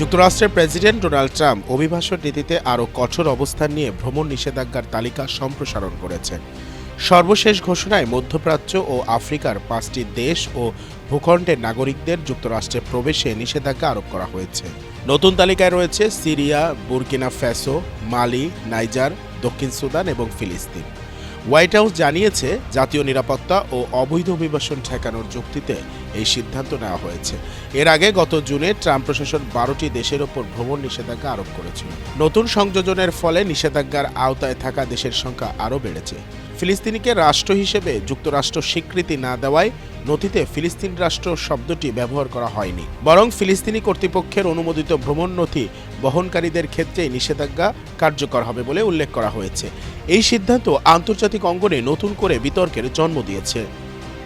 যুক্তরাষ্ট্রের president Donald Trump অভিবাসন নীতিতে আরও কঠোর অবস্থান নিয়ে ভ্রমণ নিষেধাজ্ঞার তালিকা সম্প্রসারণ করেছেন। সর্বশেষ ঘোষণায় মধ্যপ্রাচ্য ও আফ্রিকার পাঁচটি দেশ ও ভূখণ্ডের নাগরিকদের যুক্তরাষ্ট্রে প্রবেশে নিষেধাজ্ঞা আরোপ করা হয়েছে। নতুন তালিকায় রয়েছে Syria, Burkina Faso, Mali, Niger, দক্ষিণ সুদান এবং ফিলিস্তিন। হোয়াইট হাউস জানিয়েছে জাতীয় নিরাপত্তা ও অবৈধ অভিবাসন ঠেকানোর যুক্তিতে এই সিদ্ধান্ত নেওয়া হয়েছে। এর আগে গত জুনে ট্রাম্প প্রশাসন বারোটি দেশের ওপর ভ্রমণ নিষেধাজ্ঞা আরোপ করেছিল। নতুন সংযোজনের ফলে নিষেধাজ্ঞার আওতায় থাকা দেশের সংখ্যা আরও বেড়েছে। ফিলিস্তিনিকে রাষ্ট্র হিসেবে যুক্তরাষ্ট্র স্বীকৃতি না দেওয়ায় নথিতে ফিলিস্তিন রাষ্ট্র শব্দটি ব্যবহার করা হয়নি। বরং ফিলিস্তিনি কর্তৃপক্ষের অনুমোদিত ভ্রমণ নথি বহনকারীদের ক্ষেত্রেই নিষেধাজ্ঞা কার্যকর হবে বলে উল্লেখ করা হয়েছে। এই সিদ্ধান্ত আন্তর্জাতিক অঙ্গনে নতুন করে বিতর্কের জন্ম দিয়েছে।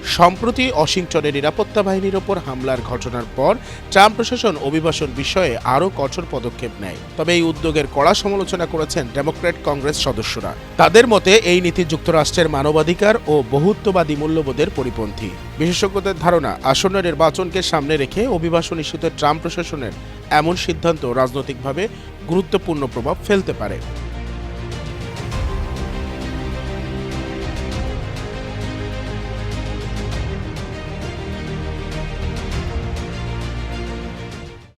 সম্প্রতি ওয়াশিংটনের নিরাপত্তা বাহিনীর ওপর হামলার ঘটনার পর ট্রাম্প প্রশাসন অভিবাসন বিষয়ে আরও কঠোর পদক্ষেপ নেয়। তবে এই উদ্যোগের কড়া সমালোচনা করেছেন ডেমোক্র্যাট কংগ্রেস সদস্যরা। তাদের মতে, এই নীতি যুক্তরাষ্ট্রের মানবাধিকার ও বহুত্ববাদী মূল্যবোধের পরিপন্থী। বিশেষজ্ঞদের ধারণা, আসন্ন নির্বাচনকে সামনে রেখে অভিবাসন ইস্যুতে ট্রাম্প প্রশাসনের এমন সিদ্ধান্ত রাজনৈতিকভাবে গুরুত্বপূর্ণ প্রভাব ফেলতে পারে।